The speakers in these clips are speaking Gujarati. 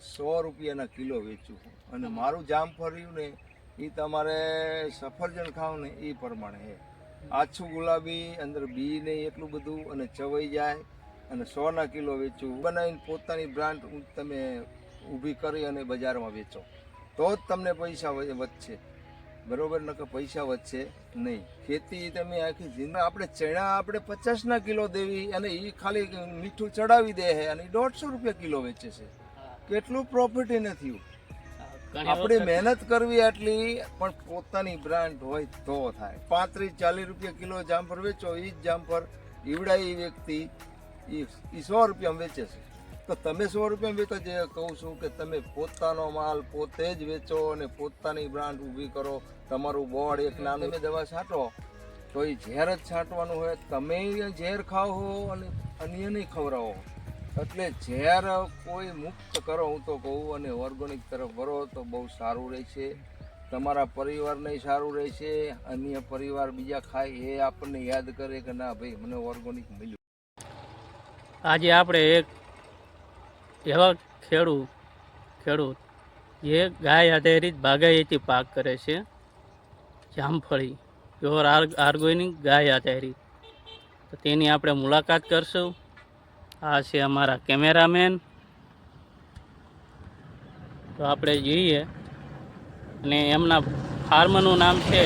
સો રૂપિયાના કિલો વેચું અને મારું જામફળિયું ને એ તમારે સફરજન ખાવ ને એ પ્રમાણે છે આછું ગુલાબી, અંદર બી ને એટલું બધું, અને ચવાઈ જાય, અને સોના કિલો વેચું બનાવીને પોતાની બ્રાન્ડ તમે ઊભી કરી અને બજારમાં વેચો. તો જ તમને પૈસા વધશે. બરોબર નકર પૈસા વધશે નહીં. ખેતી તમે આખી જિંદગી આપણે ચણા આપણે પચાસના કિલો દેવી અને એ ખાલી મીઠું ચડાવી દે છે અને દોઢસો રૂપિયા કિલો વેચે છે. કેટલું પ્રોફિટ એને નથી આપણે મહેનત કરવી આટલી પણ પોતાની બ્રાન્ડ હોય તો થાય. પાંત્રીસ ચાલીસ રૂપિયા કિલો જામફળ વેચો એ જ જામફળ ઈવડાય એ વ્યક્તિ એ સો રૂપિયામાં વેચે છે. તો તમે સો રૂપિયા વેચો, જે કહું છું કે તમે પોતાનો માલ પોતે જ વેચો અને પોતાની બ્રાન્ડ ઊભી કરો. તમારું બોર્ડ એક નાનું તમે દવા છાંટો. તો એ ઝેર જ છાંટવાનું હોય. તમે ઝેર ખાઓ હો અને અન્યને ખવડાવો. એટલે ઝેર કોઈ મુક્ત કરો, હું તો કહું, અને ઓર્ગોનિક તરફ વળો તો બહુ સારું રહેશે. તમારા પરિવારને સારું રહેશે. અન્ય પરિવાર બીજા ખાય એ આપણને યાદ કરે કે ના ભાઈ, મને ઓર્ગોનિક મળ્યું. આજે આપણે એક એવા ખેડૂત ખેડૂત જે ગાય આધારિત બાગાયતી પાક કરે છે, જામફળી, પ્યોર આર્ગોનિક ગાય આધારિત. તો તેની આપણે મુલાકાત કરશું. આ છે અમારા કેમેરામેન. તો આપણે જોઈએ. અને એમના ફાર્મનું નામ છે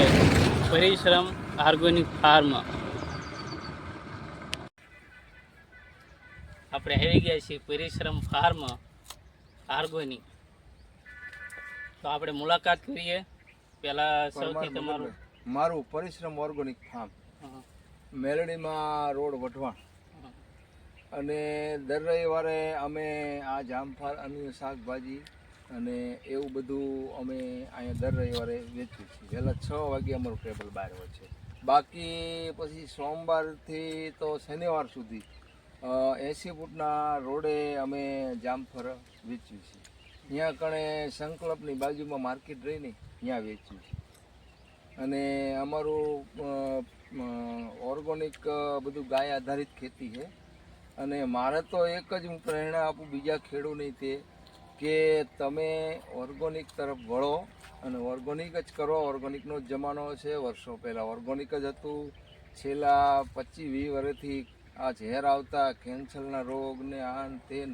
પરિશ્રમ આર્ગોનિક ફાર્મ. આપણે આવી ગયા છીએ પરિશ્રમ ફાર્મ આર્ગોની. તો આપણે મુલાકાત કરીએ. પહેલાં સૌથી તમારું મારું પરિશ્રમ ઓર્ગોનિક ફાર્મ. મેલડીમાં રોડ વઢવાણ. અને દર રવિવારે અમે આ જામફળ અન્ય શાકભાજી અને એવું બધું અમે અહીંયા દર રવિવારે વેચીએ છીએ. વહેલા છ વાગે અમારું ટેબલ બહાર હોય છે. બાકી પછી સોમવારથી તો શનિવાર સુધી એંસી ફૂટના રોડે અમે જામફળ વેચ્યું છે. ત્યાં કણે સંકલ્પની બાજુમાં માર્કેટ રહીને ત્યાં વેચ્યું છે. અને અમારું ઓર્ગોનિક બધું ગાય આધારિત ખેતી છે. અને મારે તો એક જ હું પ્રેરણા આપું બીજા ખેડૂતને તે કે તમે ઓર્ગોનિક તરફ વળો અને ઓર્ગોનિક જ કરો. ઓર્ગોનિકનો જ જમાનો છે. વર્ષો પહેલાં ઓર્ગોનિક જ હતું. છેલ્લા પચીસ વીસ વર્ષથી આ ઝેર આવતા કેન્સરના રોગ ને આ તે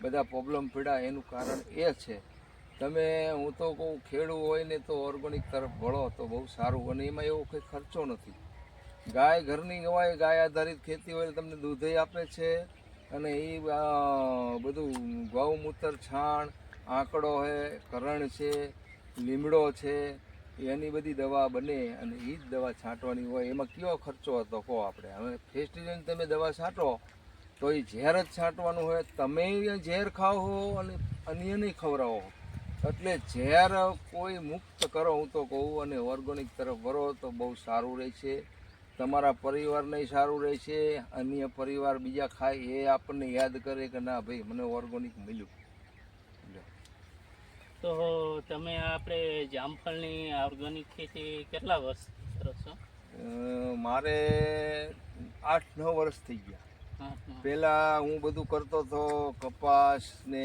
બધા પ્રોબ્લેમ પીડા એનું કારણ એ છે. તમે, હું તો કહું ખેડૂ હોય ને તો ઓર્ગોનિક તરફ વળો તો બહુ સારું. અને એમાં એવો કંઈ ખર્ચો નથી. ગાય ઘરની ગવાય, ગાય આધારિત ખેતી હોય તમને દૂધે આપે છે. અને એ બધું ગૌમૂત્ર, છાણ, આંકડો છે કરણ છે, લીમડો છે એની બધી દવા બને અને એ જ દવા છાંટવાની હોય, એમાં કયો ખર્ચો હતો કહો આપણે? હવે ફેસ્ટિવલ તમે દવા છાંટો, તો એ ઝેર જ છાંટવાનું હોય, તમે ઝેર ખાઓ હો અને અન્યને ખવડાવો એટલે ઝેર કોઈ મુક્ત કરો, હું તો કહું, અને ઓર્ગોનિક તરફ વરો તો બહુ સારું રહેશે તમારા પરિવારને સારું રહેશે અન્ય પરિવાર બીજા ખાય, એ આપણને યાદ કરે કે ના ભાઈ, મને ઓર્ગોનિક મળ્યું. તો તમે આપણે જામફળની ઓર્ગેનિક ખેતી કેટલા વર્ષ કરો છો? મારે આઠ નવ વર્ષ થઈ ગયા. હા, હા. પહેલાં હું બધું કરતો હતો કપાસ ને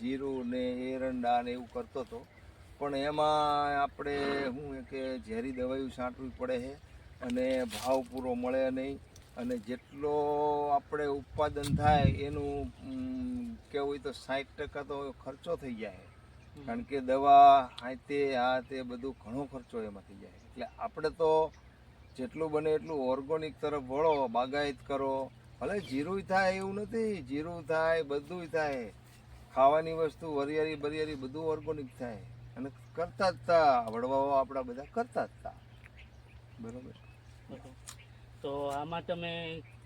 જીરું ને એરંડા ને એવું કરતો હતો પણ એમાં આપણે શું છે કે ઝેરી દવાઈઓ છાંટવી પડે છે અને ભાવ પૂરો મળે નહીં. અને જેટલો આપણે ઉત્પાદન થાય એનું કહેવું હોય તો સાઠ ટકા તો ખર્ચો થઈ જાય. કારણ કે દવા આ તે આ તે બધું ઘણો ખર્ચો એમાં થઈ જાય. એટલે આપણે તો જેટલું બને એટલું ઓર્ગોનિક તરફ વળો બાગાયત કરો. ભલે જીરું થાય એવું નથી જીરું થાય બધું થાય. ખાવાની વસ્તુ વરિયાળી બરિયારી બધું ઓર્ગોનિક થાય. અને કરતા જ હતા વડવાઓ આપણા બધા કરતા જ હતા બરોબર. તો આમાં તમે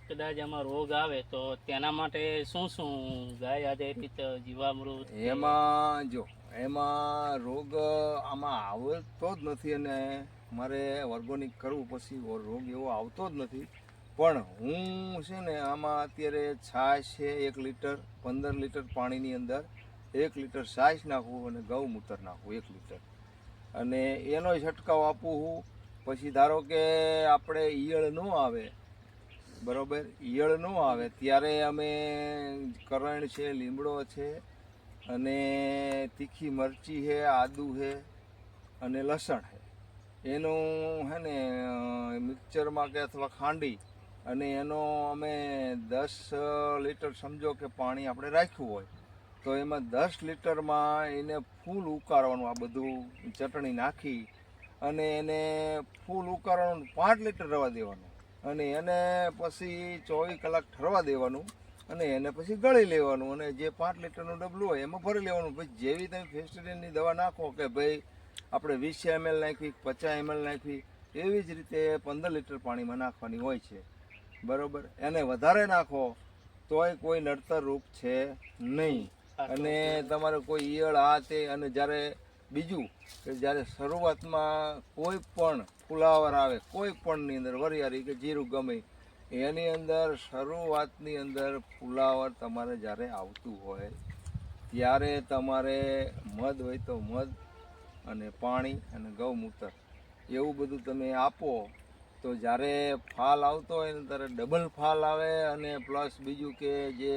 કદાચ આમાં રોગ આવે તો તેના માટે શું શું ગાય આધારિત જીવામૃત એમાં જો એમાં રોગ આમાં આવતો જ નથી અને મારે ઓર્ગોનિક કરવું પછી રોગ એવો આવતો જ નથી. પણ હું છે ને આમાં અત્યારે છાશ છે એક લીટર, પંદર લીટર પાણીની અંદર એક લીટર છાશ નાખવું અને ગૌમૂત્ર નાખવું એક લીટર. અને એનો છંટકાવ આપું હું. પછી ધારો કે આપણે ઈયળ ન આવે, બરાબર? ઈયળ ન આવે, ત્યારે અમે કરણ છે, લીમડો છે અને તીખી મરચી છે આદુ છે અને લસણ છે એનું હે ને મિક્સરમાં કે અથવા ખાંડી અને એનો અમે દસ લીટર સમજો કે પાણી આપણે રાખ્યું હોય, તો એમાં દસ લીટરમાં એને ફૂલ ઉકાળવાનું આ બધું ચટણી નાખી અને એને ફૂલ ઉકાળવાનું પાંચ લીટર રવા દેવાનું અને એને પછી ચોવીસ કલાક ઠરવા દેવાનું. અને એને પછી ગળી લેવાનું અને જે પાંચ લીટરનું ડબલું હોય એમાં ભરી લેવાનું. પછી જેવી તમે ફેસ્ટિવલની દવા નાખો કે ભાઈ આપણે વીસ એમએલ નાખવી પચાસ એમએલ નાખવી એવી જ રીતે પંદર લીટર પાણીમાં નાખવાની હોય છે. બરાબર? એને વધારે નાખો તોય કોઈ નડતર રૂપ છે નહીં. અને તમારે કોઈ ઈયળ આ તે અને જ્યારે બીજું કે જ્યારે શરૂઆતમાં કોઈ પણ ફુલાવર આવે કોઈ પણની અંદર વરિયાળી કે જીરું ગમે એની અંદર, શરૂઆતની અંદર ફુલાવર તમારે જ્યારે આવતું હોય, ત્યારે તમારે મધ હોય તો મધ અને પાણી અને ગૌમૂત્ર એવું બધું તમે આપો, તો જ્યારે ફાલ આવતો હોય ને ત્યારે ડબલ ફાલ આવે અને પ્લસ બીજું કે જે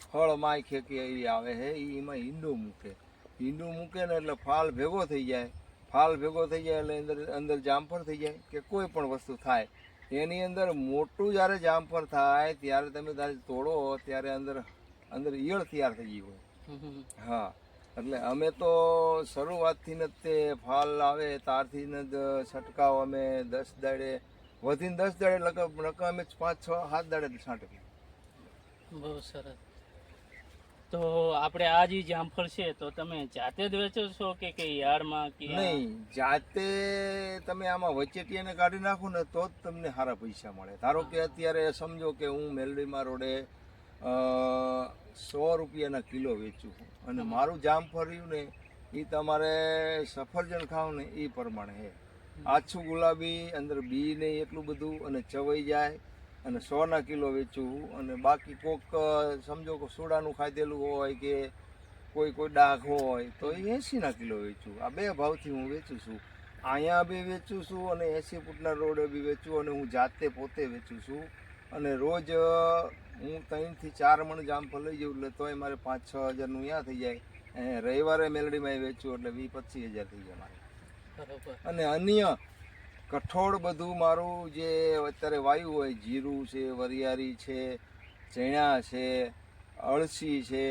ફળ માય ખેકી એવી આવે છે એમાં ઈંડું મૂકે. ઈંડું મૂકે ને એટલે ફાલ ભેગો થઈ જાય. ફાલ ભેગો થઈ જાય એટલે અંદર અંદર જામફળ થઈ જાય કે કોઈ પણ વસ્તુ થાય. એની અંદર મોટું જ્યારે જામફળ થાય, ત્યારે તમે ત્યારે તોડો, ત્યારે અંદર અંદર ઈયળ તૈયાર થઈ ગઈ હોય. હા, એટલે અમે તો શરૂઆતથી જ તે ફાલ આવે તારથી જ છંટકાવ અમે દસ દાડે, વધીને દસ દાડે લગભગ રકમ અમે પાંચ, છ, સાત દાડે છાંટવી બહુ સરસ તો આપણે આ જે જામફળ છે તો તમે જાતે જ વેચો છો કે કે યાર્ડમાં કે નહીં જાતે તમે આમાં વચેટીયાને કાઢી નાખો ને તો જ તમને સારા પૈસા મળે. ધારો કે અત્યારે સમજો કે હું મેલડીમાં રોડે સો રૂપિયાના કિલો વેચું છું. અને મારું જામફળ રહ્યું ને એ તમારે સફરજન ખાવ ને એ પ્રમાણે છે આછું ગુલાબી અંદર બી નહીં એટલું બધું અને ચવાઈ જાય. અને સોના કિલો વેચું અને બાકી કોક સમજો કે સોડાનું ખાધેલું હોય કે કોઈ કોઈ ડાઘ હોય તો એ એંસીના કિલો વેચું આ બે ભાવથી હું વેચું છું. અહીંયા બી વેચું છું અને એંસી ફૂટના રોડે બી વેચું અને હું જાતે પોતે વેચું છું. અને રોજ હું ત્રણથી ચાર મણ જામફળ લઈ જઉં એટલે તોય મારે પાંચ છ હજારનું અહીંયા થઈ જાય. રવિવારે મેલડીમાં વેચું એટલે વીસ પચીસ હજાર થઈ જાય મારે. અને અન્ય કઠોળ બધું મારું જે અત્યારે વાયુ હોય, જીરું છે, વરિયાળી છે, ચણા છે, અળસી છે,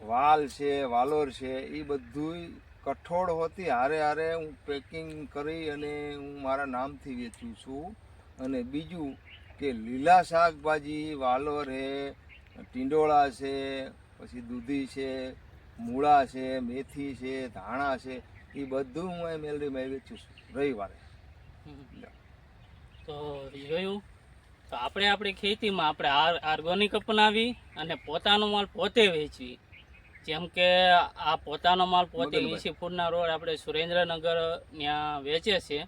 વાલ છે, વાલોર છે એ બધું કઠોળ હોતી હારે હારે હું પેકિંગ કરી અને હું મારા નામથી વેચું છું અને બીજું કે લીલા શાકભાજી, વાલોર છે, ટીંડોળા છે, પછી દૂધી છે, મૂળા છે, મેથી છે, ધાણા છે એ બધું હું અહીં મેલડીમાં વેચું છું રવિવારે. તો જોયું તો આપણે આપણી ખેતીમાં આપણે ઓર્ગોનિક અપનાવી અને પોતાનો માલ પોતે વેચવી. જેમ કે આ પોતાનો માલ પોતે. વીસી રોડ આપણે સુરેન્દ્રનગર ત્યાં વેચે છે.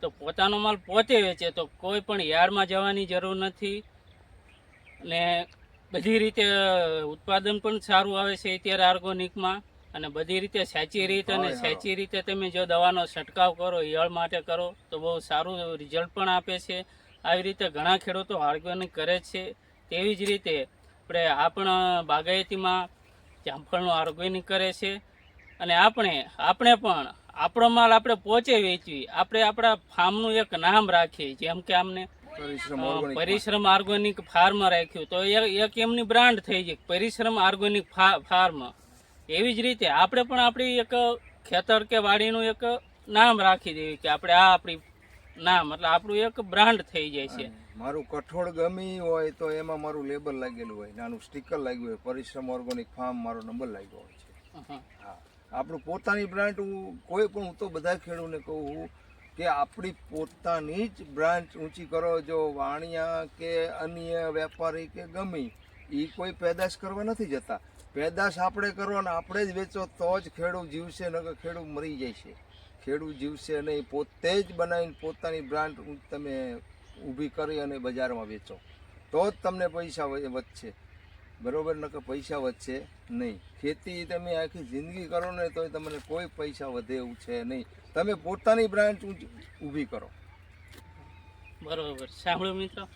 તો પોતાનો માલ પોતે વેચે તો કોઈ પણ યાર્ડમાં જવાની જરૂર નથી. ને બધી રીતે ઉત્પાદન પણ સારું આવે છે અત્યારે ઓર્ગોનિકમાં અને બધી રીતે સાચી રીત અને. સાચી રીતે તમે જો દવાનો છંટકાવ કરો ઈયળ માટે કરો તો બહુ સારું રિઝલ્ટ પણ આપે છે. આવી રીતે ઘણા ખેડૂતો ઓર્ગેનિક કરે છે. તેવી જ રીતે આપણે આપણા બાગાયતીમાં જામફળનું ઓર્ગેનિક કરે છે. અને આપણે આપણે પણ આપણો માલ આપણે પોચે વેચવી. આપણે આપણા ફાર્મનું એક નામ રાખીએ જેમ કે અમને પરિશ્રમ ઓર્ગેનિક ફાર્મ રાખ્યું. તો એક એમની બ્રાન્ડ થઈ ગઈ પરિશ્રમ ઓર્ગેનિક ફાર્મ એવી જ રીતે આપણે પણ આપણી એક ખેતર કે વાડીનું એક નામ રાખી દેવી કે આપણે આ આપણી નામ એટલે આપણું એક બ્રાન્ડ થઈ જાય છે. મારું કઠોળ ગમી હોય તો એમાં મારું લેબલ લાગેલું હોય નાનું સ્ટીકર લાગ્યું હોય પરિશ્રમ ઓર્ગોનિક ફાર્મ મારો નંબર લાગ્યો હોય છે. હા. આપણું પોતાની બ્રાન્ડ હું કોઈ પણ હું તો બધા ખેડૂતને કહું છું કે આપણી પોતાની જ બ્રાન્ચ ઊંચી કરો જો વાણિયા કે અન્ય વેપારી કે ગમે એ કોઈ પેદાશ કરવા નથી જતા. પેદાશ આપણે કરો ને આપણે જ વેચો, તો જ ખેડૂત જીવશે, નકર ખેડૂત મરી જાય છે ખેડૂત જીવશે નહીં, પોતે જ બનાવીને પોતાની બ્રાન્ડ તમે ઊભી કરી અને બજારમાં વેચો. તો જ તમને પૈસા વધશે. બરોબર? નકર પૈસા વધશે નહીં. ખેતી તમે આખી જિંદગી કરો ને તોય તમને કોઈ પૈસા વધે એવું છે નહીં. તમે પોતાની બ્રાન્ચ ઊભી કરો. બરાબર. સાંભળો મિત્રો.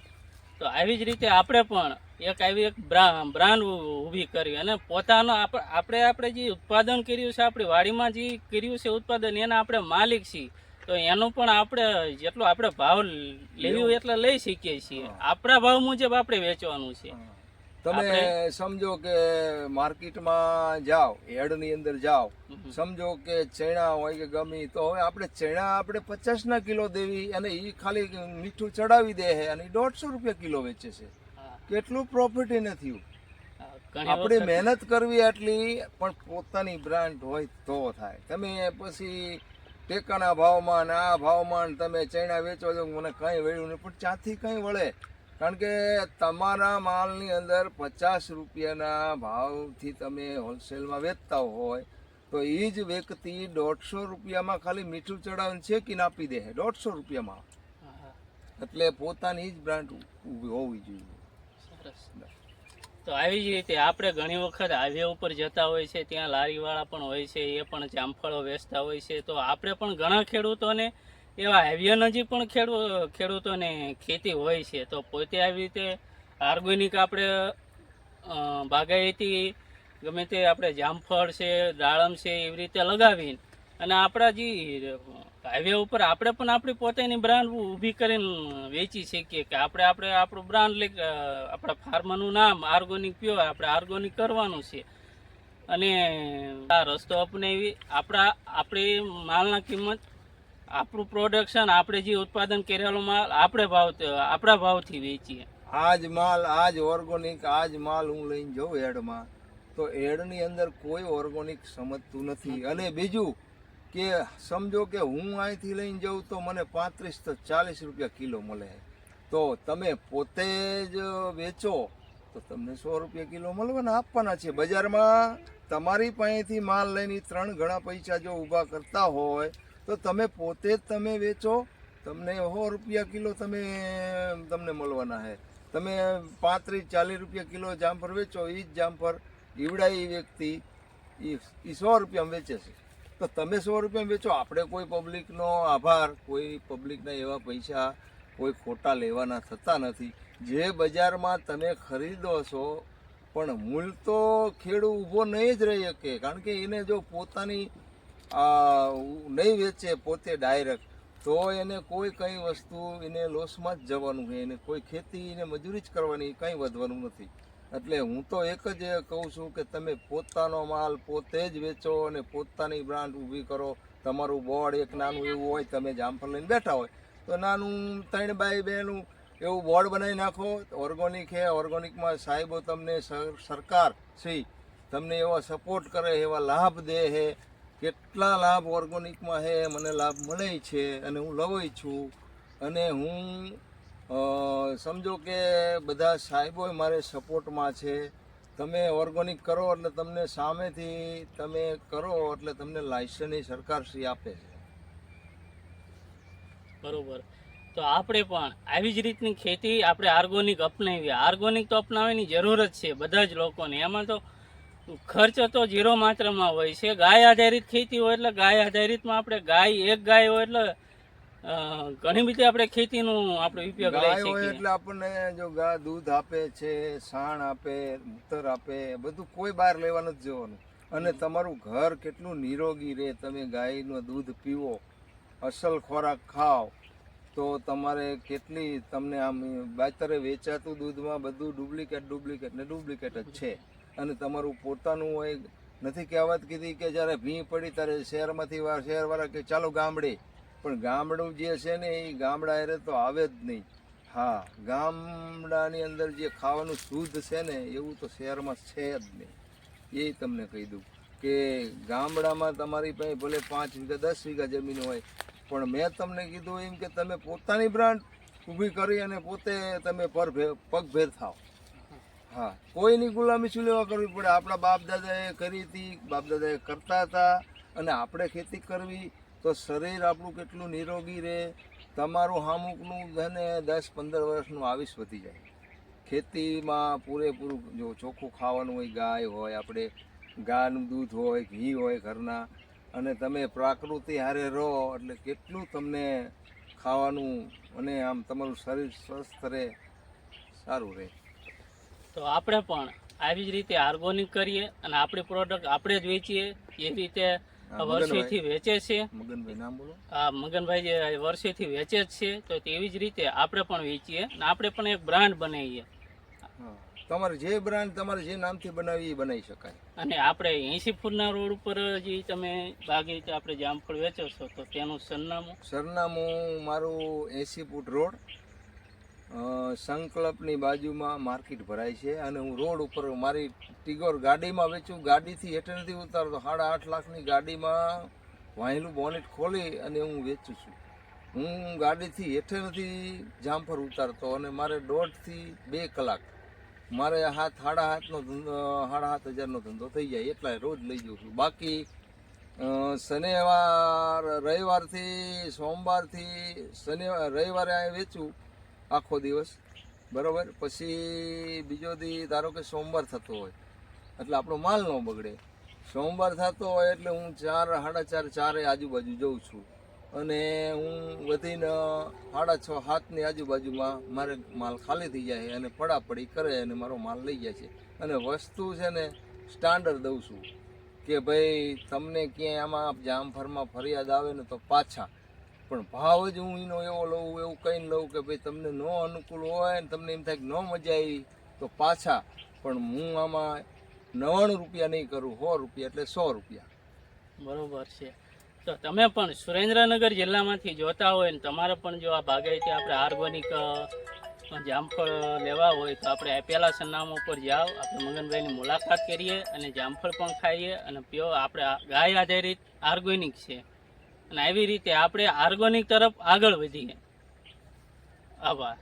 તો આવી જ રીતે આપણે પણ એક આવી એક બ્રા- બ્રાન્ડ ઊભી કરી અને પોતાનો આપ- આપણે આપણે જે ઉત્પાદન કર્યું છે આપણી વાડીમાં જે કર્યું છે ઉત્પાદન એના આપણે માલિક છીએ. તો એનો પણ આપણે જેટલો આપણે ભાવ લેવી એટલા લઈ શકીએ છીએ. આપણા ભાવ મુજબ આપણે વેચવાનું છે. તમે સમજો કે માર્કેટમાં જાઓ હેડની અંદર જાઓ સમજો કે ચણા હોય કે ગમી તો હવે આપણે ચણા આપણે પચાસના કિલો દેવી અને એ ખાલી મીઠું ચડાવી દે છે અને દોઢસો રૂપિયા કિલો વેચે છે. કેટલું પ્રોફિટ એને થયું આપણે મહેનત કરવી આટલી પણ પોતાની બ્રાન્ડ હોય તો થાય. તમે પછી ટેકાના ભાવમાં ને આ ભાવમાં તમે ચણા વેચો છો મને કંઈ વળ્યું નહીં પણ ચાથી કંઈ વળે? કારણ કે તમારા માલની અંદર પચાસ રૂપિયાના ભાવથી તમે હોલસેલમાં વેચતા હોય તો એ જ વ્યક્તિ દોઢસો રૂપિયામાં ખાલી મીઠું ચડાવીને કે આપી દે દોઢસો રૂપિયામાં. એટલે પોતાની જ બ્રાન્ડ ઊભી હોવી જોઈએ. સરસ. તો આવી જ રીતે આપણે ઘણી વખત હાઈવે ઉપર જતા હોય છે ત્યાં લારીવાળા પણ હોય છે એ પણ જામફળો વેચતા હોય છે તો આપણે પણ ઘણા ખેડૂતોને એવા હાઈવે નજીક પણ ખેડૂ, ખેડૂતોને ખેતી હોય છે. તો પોતે આવી રીતે ઓર્ગેનિક આપણે બાગાયતી ગમે તે આપણે જામફળ છે, દાડમ છે, એવી રીતે લગાવીને અને આપણા જે હાઈવે ઉપર આપણે પણ આપણી પોતાની બ્રાન્ડ ઊભી કરીને વેચી શકીએ કે આપણે આપણે આપણું બ્રાન્ડ લઈ આપણા ફાર્મનું નામ ઓર્ગોનિક પ્યોર આપણે ઓર્ગોનિક કરવાનું છે. અને આ રસ્તો અપનાવી આપણા, આપણી માલના કિંમત આપણું પ્રોડક્શન આપણે જે ઉત્પાદન કરેલો માલ આપણે ભાવ આપણા ભાવથી વેચીએ. આજ માલ, આજ ઓર્ગોનિક આજ માલ હું લઈને જઉં એડમાં તો એડની અંદર કોઈ ઓર્ગોનિક સમજતું નથી. અને બીજું કે સમજો કે હું અહીંથી લઈને જાઉં તો મને પાંત્રીસ તો ચાલીસ રૂપિયા કિલો મળે. તો તમે પોતે જ વેચો, તો તમને સો રૂપિયા કિલો મળવાના આપવાના છે. બજારમાં તમારી પાસેથી માલ લઈને ત્રણ ઘણા પૈસા જો ઊભા કરતા હોય તો તમે પોતે જ તમે વેચો. તમને સો રૂપિયા કિલો તમે તમને મળવાના છે તમે પાંત્રીસ, ચાલીસ રૂપિયા કિલો જામફળ વેચો એ જ જામફળ ઈવડાય એ વ્યક્તિ એ સો રૂપિયામાં વેચે છે. તો તમે સો રૂપિયામાં વેચો. આપણે કોઈ પબ્લિકનો આભાર, કોઈ પબ્લિકના એવા પૈસા, કોઈ ખોટા લેવાના થતા નથી. જે બજારમાં તમે ખરીદો છો, પણ મૂલ તો ખેડૂત ઊભો નહીં જ રહી શકે. કારણ કે એને જો પોતાની નહીં વેચે પોતે ડાયરેક્ટ તો એને કોઈ કંઈ વસ્તુ એને લોસમાં જ જવાનું છે એને કોઈ ખેતી એને મજૂરી જ કરવાની કંઈ વધવાનું નથી. એટલે હું તો એક જ કહું છું કે તમે પોતાનો માલ પોતે જ વેચો અને પોતાની બ્રાન્ડ ઊભી કરો. તમારું બોર્ડ એક નાનું એવું હોય, તમે જામફળ લઈને બેઠા હોય, તો નાનું ત્રણ બાય બેનું એવું બોર્ડ બનાવી નાખો. ઓર્ગોનિક હે, ઓર્ગોનિકમાં સાહેબો તમને સર- સરકાર છે તમને એવા સપોર્ટ કરે, એવા લાભ દે છે કેટલા લાભ ઓર્ગોનિકમાં છે, મને લાભ મળે છે અને હું લઉં છું. અને હું સમજો કે બધા સાહેબો મારે સપોર્ટમાં છે. તમે ઓર્ગોનિક કરો એટલે તમને સામેથી તમે કરો એટલે તમને લાયસન્સ સરકારશ્રી આપે છે. બરોબર. તો આપણે પણ આવી જ રીતની ખેતી આપણે ઓર્ગોનિક અપનાવીએ. ઓર્ગોનિક તો અપનાવવાની જરૂર જ છે, બધા જ લોકોને. એમાં તો ખર્ચ તો ઝીરો માત્રામાં હોય છે. ગાય આધારિત ખેતી હોય એટલે ગાય આધારિતમાં આપણે ગાય એક ગાય હોય એટલે ઘણી બધી આપણે ખેતીનું આપણે ઉપયોગ લઈ શકીએ. એટલે આપણને જો ગા દૂધ આપે છે સાણ આપે મૂતર આપે બધું કોઈ બહાર લેવા નથી જવાનું. અને તમારું ઘર કેટલું નિરોગી રહે. તમે ગાયનું દૂધ પીવો અસલ ખોરાક ખાઓ તો તમારે કેટલી તમને આમ બાતરે વેચાતું દૂધમાં બધું ડુપ્લિકેટ ડુપ્લિકેટ ને ડુપ્લિકેટ જ છે. અને તમારું પોતાનું હોય, નથી કહેવત કીધી કે જ્યારે ભીં પડી ત્યારે શહેરમાંથી શહેરવાળા કે ચાલો ગામડે. પણ ગામડું જે છે ને, એ ગામડા એરે તો આવે જ નહીં. હા, ગામડાની અંદર જે ખાવાનું શુદ્ધ છે ને, એવું તો શહેરમાં છે જ નહીં. એ તમને કહી દઉં કે ગામડામાં તમારી પાસે ભલે પાંચ વીઘા, દસ વીઘા જમીન હોય, પણ મેં તમને કીધું એમ કે તમે પોતાની બ્રાન્ડ ઊભી કરી અને પોતે તમે પર પગભેર થાવ હા. કોઈની ગુલામી શું લેવા કરવી પડે? આપણા બાપ દાદાએ કરી હતી બાપ દાદાએ કરતા હતા, અને આપણે ખેતી કરવી, તો શરીર આપણું કેટલું નિરોગી રહે, તમારું હામુકનું ધને દસ પંદર વર્ષનું આવીશ વધી જાય. ખેતીમાં પૂરેપૂરું જો ચોખ્ખું ખાવાનું હોય, ગાય હોય, આપણે ગાયનું દૂધ હોય, ઘી હોય ઘરના, અને તમે પ્રાકૃતિ હારે રહો, એટલે કેટલું તમને ખાવાનું અને આમ તમારું શરીર સ્વસ્થ રહે, સારું રહે. તો આપણે પણ આવી જ રીતે આર્ગોનિક કરીએ અને આપણી પ્રોડક્ટ આપણે જ વેચીએ એ રીતે વર્ષેથી વેચે છે. મગનભાઈ જે વર્ષોથી વેચે જ છે તો તેવી જ રીતે આપણે પણ વેચીએ અને આપણે પણ એક બ્રાન્ડ બનાવીએ. તમારે જે બ્રાન્ડ તમારે જે નામથી બનાવી એ બનાવી શકાય. અને આપણે એસી ફૂટના રોડ ઉપર જે તમે બાગીચા આપણે જામફળ વેચો છો તો તેનું સરનામું? સરનામું મારું એસી ફૂટ રોડ સંકલ્પની બાજુમાં માર્કેટ ભરાય છે અને હું રોડ ઉપર મારી ટીગોર ગાડીમાં વેચું, ગાડીથી હેઠળથી ઉતારતો. સાડા આઠ લાખની ગાડીમાં વાહેલું બોનેટ ખોલી અને હું વેચું છું. હું ગાડીથી હેઠે નથી જામફળ ઉતારતો અને મારે દોઢથી બે કલાક મારે હાથ સાડા હાથનો ધંધો, સાડા હાથ હજારનો ધંધો થઈ જાય એટલા રોજ લઈ જઉં છું. બાકી શનિવાર, રવિવારથી, સોમવારથી શનિવાર રવિવારે આ વેચું. આખો દિવસ. બરાબર? પછી બીજો દી ધારો કે સોમવાર થતો હોય, એટલે આપણો માલ ન બગડે. સોમવાર થતો હોય એટલે હું ચાર, સાડા ચાર, ચારે આજુબાજુ જઉં છું. અને હું વધીને સાડા છ, સાતની આજુબાજુમાં મારે માલ ખાલી થઈ જાય અને પડાપડી કરે અને મારો માલ લઈ જાય છે. અને વસ્તુ છે ને સ્ટાન્ડર્ડ દઉં છું કે ભાઈ, તમને ક્યાંય આમાં જામફરમાં ફરિયાદ આવે ને તો પાછા પણ ભાવ જ હું એનો એવો લઉં, એવું કહીને લઉં કે ભાઈ તમને ન અનુકૂળ હોય ને તમને એમ થાય કે ન મજા આવી, તો પાછા. પણ હું આમાં નવ્વાણું રૂપિયા નહીં કરું, સો રૂપિયા એટલે સો રૂપિયા. બરોબર છે. તો તમે પણ સુરેન્દ્રનગર જિલ્લામાંથી જોતા હોય ને તમારે પણ જો આ બાગાયતી આપણે ઓર્ગોનિક જામફળ લેવા હોય તો આપણે આપેલા સરનામા ઉપર જાઓ. આપણે મગનભાઈની મુલાકાત કરીએ અને જામફળ પણ ખાઈએ અને પ્યો આપણે ગાય આધારિત ઓર્ગોનિક છે. અને આવી રીતે આપણે ઓર્ગોનિક તરફ આગળ વધીએ. આભાર.